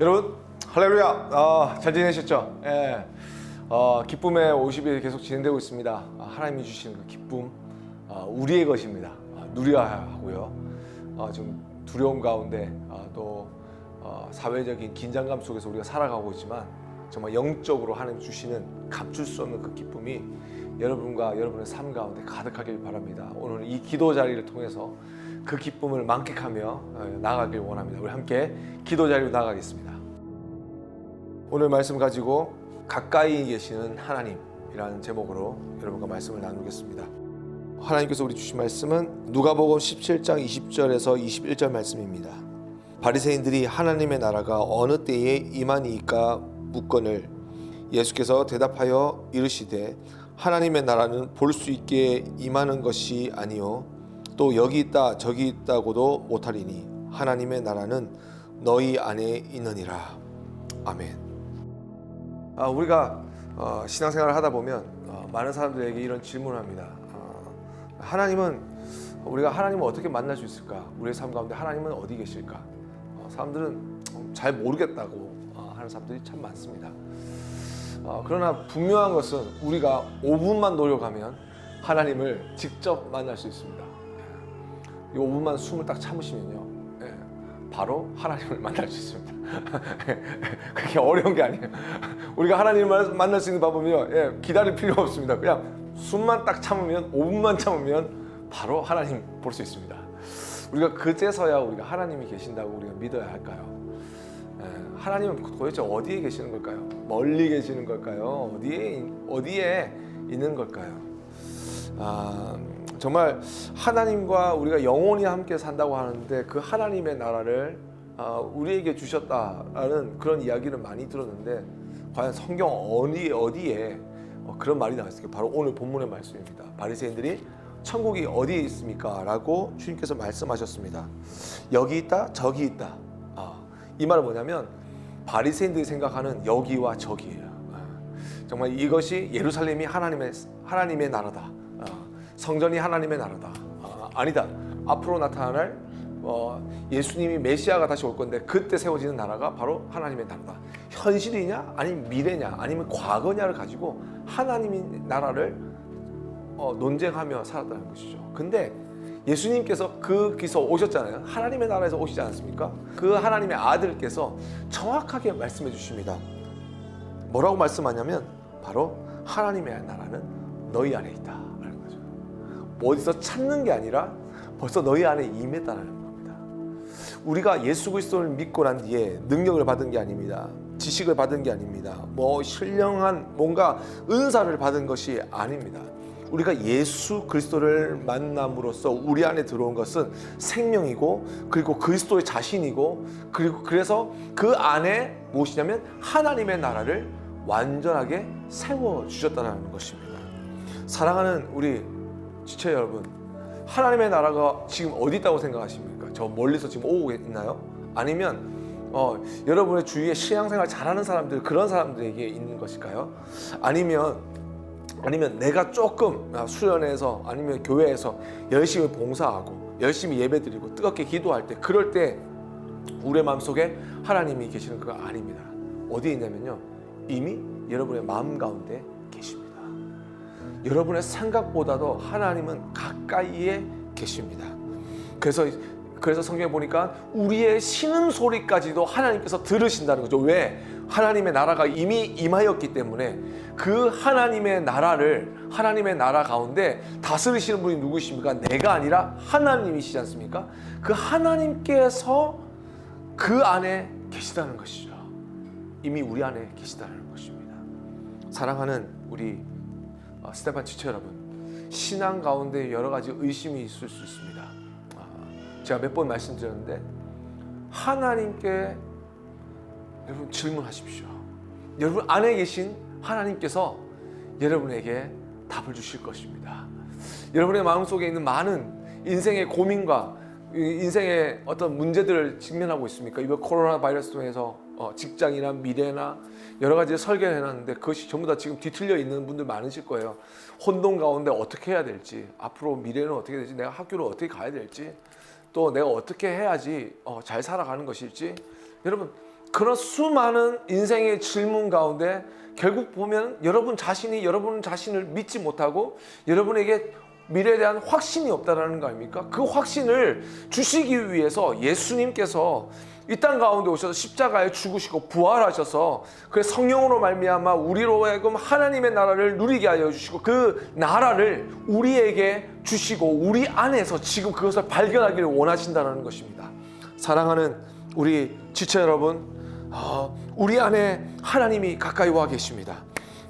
여러분 할렐루야 아, 잘 지내셨죠? 예. 어, 기쁨의 50일 계속 진행되고 있습니다. 아, 하나님이 주시는 그 기쁨 아, 우리의 것입니다. 아, 누려야 하고요. 아, 좀 두려움 가운데 아, 또 어, 사회적인 긴장감 속에서 우리가 살아가고 있지만 정말 영적으로 하나님 주시는 감출 수 없는 그 기쁨이 여러분과 여러분의 삶 가운데 가득하길 바랍니다. 오늘 이 기도 자리를 통해서 그 기쁨을 만끽하며 어, 나아가길 원합니다. 우리 함께 기도 자리로 나가겠습니다. 오늘 말씀 가지고 가까이 계시는 하나님이라는 제목으로 여러분과 말씀을 나누겠습니다. 하나님께서 우리 주신 말씀은 누가복음 17장 20절에서 21절 말씀입니다. 바리새인들이 하나님의 나라가 어느 때에 임하니까 묻거늘 예수께서 대답하여 이르시되 하나님의 나라는 볼 수 있게 임하는 것이 아니요 또 여기 있다 저기 있다고도 못하리니 하나님의 나라는 너희 안에 있느니라 아멘. 아, 우리가 어, 신앙생활을 하다 보면 어, 많은 사람들에게 이런 질문을 합니다. 어, 하나님은 우리가 하나님을 어떻게 만날 수 있을까? 우리의 삶 가운데 하나님은 어디 계실까? 어, 사람들은 잘 모르겠다고 어, 하는 사람들이 참 많습니다. 어, 그러나 분명한 것은 우리가 5분만 노력하면 하나님을 직접 만날 수 있습니다. 이 5분만 숨을 딱 참으시면요. 예, 바로 하나님을 만날 수 있습니다. 그렇게 어려운 게 아니에요. 우리가 하나님을 만날 수 있는 방법은요. 예, 기다릴 필요 없습니다. 그냥 숨만 딱 참으면 5분만 참으면 바로 하나님 볼 수 있습니다. 우리가 그제서야 우리가 하나님이 계신다고 우리가 믿어야 할까요? 예, 하나님은 도대체 어디에 계시는 걸까요? 멀리 계시는 걸까요? 어디에 어디에 있는 걸까요? 아, 정말 하나님과 우리가 영원히 함께 산다고 하는데 그 하나님의 나라를 아, 우리에게 주셨다라는 그런 이야기를 많이 들었는데 과연 성경 어디 어디에 어, 그런 말이 나왔을까? 바로 오늘 본문의 말씀입니다. 바리새인들이 천국이 어디에 있습니까?라고 주님께서 말씀하셨습니다. 여기 있다, 저기 있다. 아, 이 말은 뭐냐면 바리새인들이 생각하는 여기와 저기예요. 아, 정말 이것이 예루살렘이 하나님의 하나님의 나라다. 아, 성전이 하나님의 나라다. 아, 아니다. 앞으로 나타날 어, 예수님이 메시아가 다시 올 건데 그때 세워지는 나라가 바로 하나님의 나라다. 현실이냐, 아니면 미래냐, 아니면 과거냐를 가지고 하나님의 나라를 어, 논쟁하며 살았다는 것이죠. 근데 예수님께서 그 기서 오셨잖아요. 하나님의 나라에서 오시지 않았습니까? 그 하나님의 아들께서 정확하게 말씀해 주십니다. 뭐라고 말씀하냐면 바로 하나님의 나라는 너희 안에 있다. 거죠. 어디서 찾는 게 아니라 벌써 너희 안에 임했다는 겁니다. 우리가 예수 그리스도를 믿고 난 뒤에 능력을 받은 게 아닙니다. 지식을 받은 게 아닙니다. 뭐 신령한 뭔가 은사를 받은 것이 아닙니다. 우리가 예수 그리스도를 만남으로써 우리 안에 들어온 것은 생명이고 그리고 그리스도의 자신이고 그리고 그래서 그 안에 무엇이냐면 하나님의 나라를 완전하게 세워 주셨다는 것입니다. 사랑하는 우리 지체 여러분, 하나님의 나라가 지금 어디 있다고 생각하십니까? 저 멀리서 지금 오고 있나요? 아니면 어, 여러분의 주위에 신앙생활 잘하는 사람들 그런 사람들에게 있는 것일까요? 아니면 아니면 내가 조금 수련회에서 아니면 교회에서 열심히 봉사하고 열심히 예배드리고 뜨겁게 기도할 때 그럴 때 우리의 마음속에 하나님이 계시는 그거 아닙니다. 어디에 있냐면요. 이미 여러분의 마음 가운데 계십니다. 여러분의 생각보다도 하나님은 가까이에 계십니다. 그래서 그래서 성경에 보니까 우리의 신음 소리까지도 하나님께서 들으신다는 거죠. 왜? 하나님의 나라가 이미 임하였기 때문에 그 하나님의 나라를 하나님의 나라 가운데 다스리시는 분이 누구십니까? 내가 아니라 하나님이시지 않습니까? 그 하나님께서 그 안에 계시다는 것이죠. 이미 우리 안에 계시다는 것입니다. 사랑하는 우리 어, 스테판 지체 여러분, 신앙 가운데 여러 가지 의심이 있을 수 있습니다. 아, 제가 몇 번 말씀드렸는데 하나님께 여러분 질문하십시오. 여러분 안에 계신 하나님께서 여러분에게 답을 주실 것입니다. 여러분의 마음속에 있는 많은 인생의 고민과 인생의 어떤 문제들을 직면하고 있습니까? 이번 코로나 바이러스 통해서 어, 직장이나 미래나 여러 가지 설계를 해놨는데 그것이 전부 다 지금 뒤틀려 있는 분들 많으실 거예요. 혼돈 가운데 어떻게 해야 될지, 앞으로 미래는 어떻게 될지, 내가 학교를 어떻게 가야 될지, 또 내가 어떻게 해야지 어, 잘 살아가는 것일지, 여러분 그런 수많은 인생의 질문 가운데 결국 보면 여러분 자신이 여러분 자신을 믿지 못하고 여러분에게 미래에 대한 확신이 없다라는 거 아닙니까? 그 확신을 주시기 위해서 예수님께서 이 땅 가운데 오셔서 십자가에 죽으시고 부활하셔서 그 성령으로 말미암아 우리로 하여금 하나님의 나라를 누리게 하여 주시고 그 나라를 우리에게 주시고 우리 안에서 지금 그것을 발견하기를 원하신다는 것입니다. 사랑하는 우리 지체 여러분, 어, 우리 안에 하나님이 가까이 와 계십니다.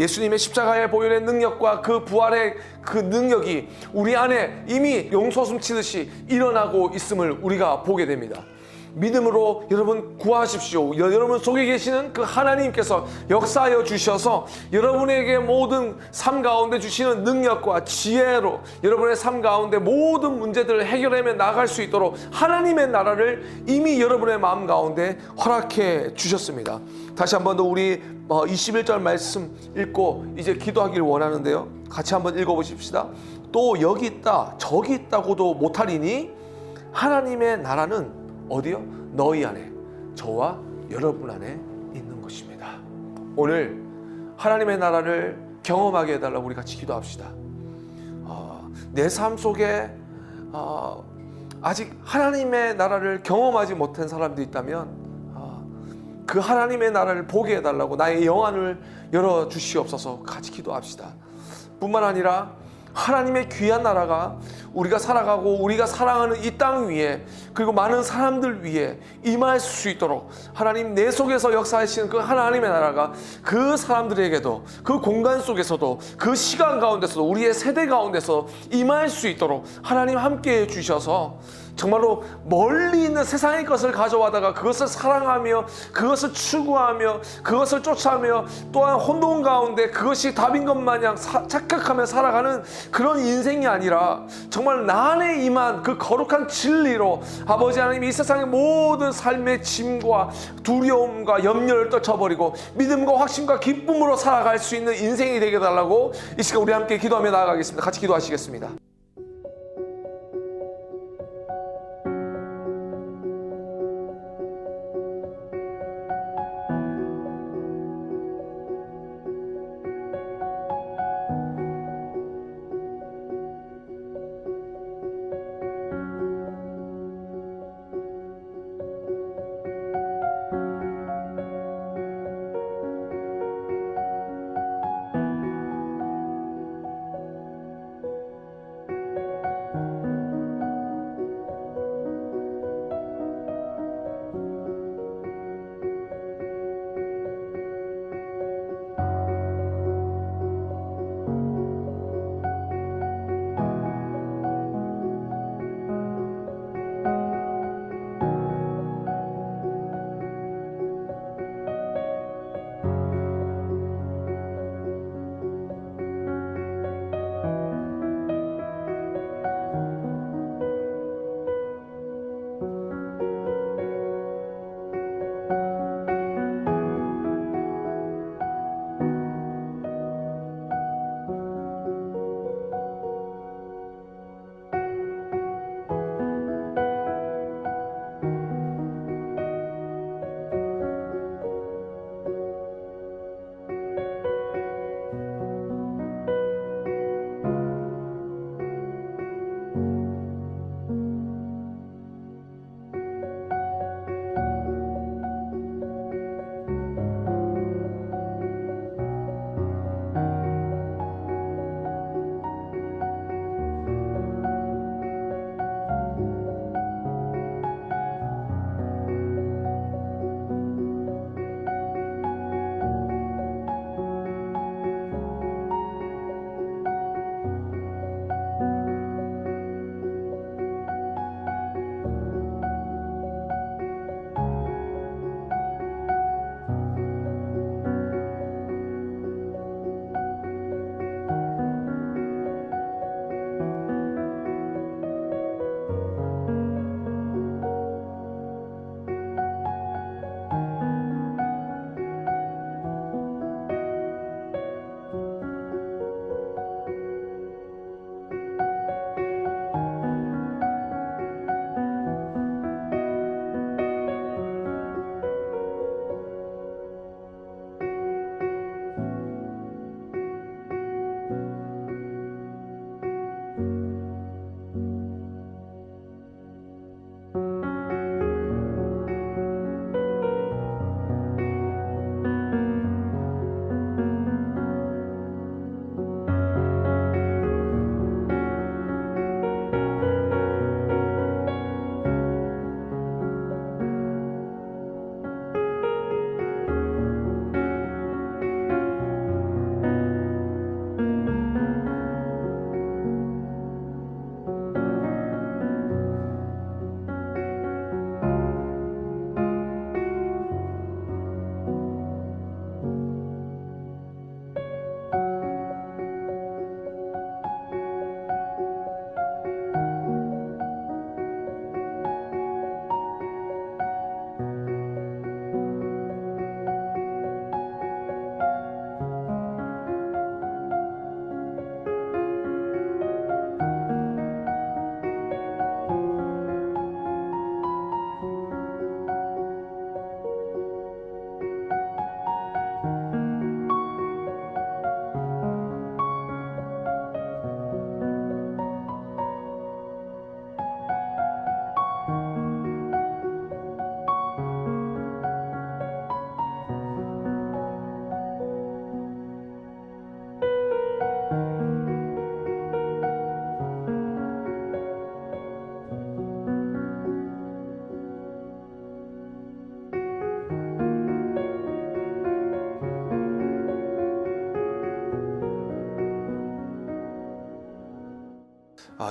예수님의 십자가의 보혈의 능력과 그 부활의 그 능력이 우리 안에 이미 용솟음 치듯이 일어나고 있음을 우리가 보게 됩니다. 믿음으로 여러분 구하십시오. 여- 여러분 속에 계시는 그 하나님께서 역사하여 주셔서 여러분에게 모든 삶 가운데 주시는 능력과 지혜로 여러분의 삶 가운데 모든 문제들을 해결하며 나갈 수 있도록 하나님의 나라를 이미 여러분의 마음 가운데 허락해 주셨습니다. 다시 한 번 더 우리 21절 말씀 읽고 이제 기도하기를 원하는데요. 같이 한번 읽어보십시다. 또 여기 있다, 저기 있다고도 못하리니 하나님의 나라는 어디요? 너희 안에, 저와 여러분 안에 있는 것입니다. 오늘 하나님의 나라를 경험하게 해달라고 우리 같이 기도합시다. 내삶 속에 어, 아직 하나님의 나라를 경험하지 못한 사람들이 있다면 어, 그 하나님의 나라를 보게 해달라고 나의 영안을 열어 주시옵소서 같이 기도합시다. 뿐만 아니라 하나님의 귀한 나라가 우리가 살아가고 우리가 사랑하는 이 땅 위에 그리고 많은 사람들 위에 임할 수 있도록 하나님 내 속에서 역사하시는 그 하나님의 나라가 그 사람들에게도 그 공간 속에서도 그 시간 가운데서도 우리의 세대 가운데서 임할 수 있도록 하나님 함께 해 주셔서 정말로 멀리 있는 세상의 것을 가져와다가 그것을 사랑하며 그것을 추구하며 그것을 쫓아며 또한 혼돈 가운데 그것이 답인 것 마냥 사- 착각하며 살아가는 그런 인생이 아니라 정말 나 안에 임한 그 거룩한 진리로 아버지 하나님 이 세상의 모든 삶의 짐과 두려움과 염려를 떨쳐버리고 믿음과 확신과 기쁨으로 살아갈 수 있는 인생이 되게 달라고 이 시간 우리 함께 기도하며 나아가겠습니다. 같이 기도하시겠습니다.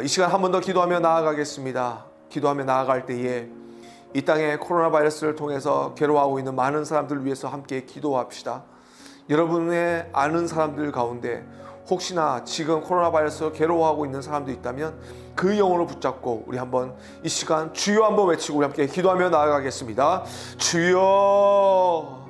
시간 한 번 더 기도하며 나아가겠습니다. 기도하며 나아갈 때에 이 땅에 코로나 바이러스를 통해서 괴로워하고 있는 많은 사람들을 위해서 함께 기도합시다. 여러분의 아는 사람들 가운데 혹시나 지금 코로나 바이러스 괴로워하고 있는 사람도 있다면 그 영혼을 붙잡고 우리 한번 이 시간 주여 한번 외치고 우리 함께 기도하며 나아가겠습니다. 주여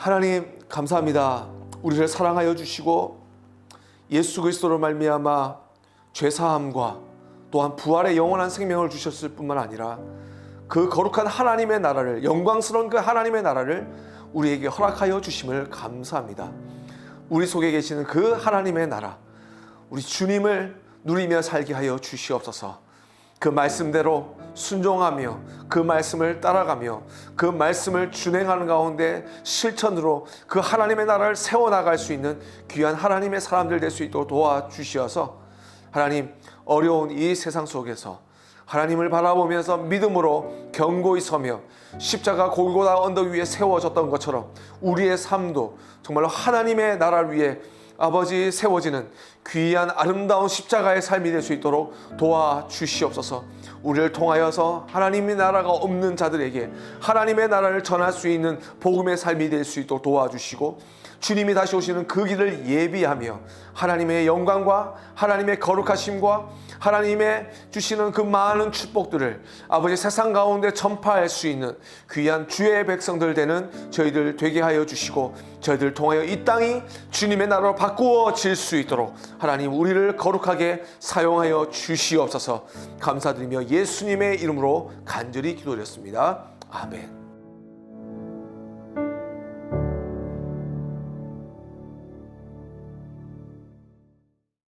하나님 감사합니다. 우리를 사랑하여 주시고 예수 그리스도로 말미암아 죄 사함과 또한 부활의 영원한 생명을 주셨을 뿐만 아니라 그 거룩한 하나님의 나라를 영광스러운 그 하나님의 나라를 우리에게 허락하여 주심을 감사합니다. 우리 속에 계시는 그 하나님의 나라 우리 주님을 누리며 살게 하여 주시옵소서. 그 말씀대로 순종하며 그 말씀을 따라가며 그 말씀을 준행하는 가운데 실천으로 그 하나님의 나라를 세워나갈 수 있는 귀한 하나님의 사람들 될 수 있도록 도와주시어서 하나님 어려운 이 세상 속에서 하나님을 바라보면서 믿음으로 견고히 서며 십자가 골고다 언덕 위에 세워졌던 것처럼 우리의 삶도 정말로 하나님의 나라를 위해 아버지 세워지는 귀한 아름다운 십자가의 삶이 될 수 있도록 도와주시옵소서. 우리를 통하여서 하나님의 나라가 없는 자들에게 하나님의 나라를 전할 수 있는 복음의 삶이 될 수 있도록 도와주시고 주님이 다시 오시는 그 길을 예비하며 하나님의 영광과 하나님의 거룩하심과 하나님의 주시는 그 많은 축복들을 아버지 세상 가운데 전파할 수 있는 귀한 주의 백성들 되는 저희들 되게 하여 주시고 저희들 통하여 이 땅이 주님의 나라로 바꾸어질 수 있도록 하나님 우리를 거룩하게 사용하여 주시옵소서 감사드리며 예수님의 이름으로 간절히 기도드렸습니다. 아멘.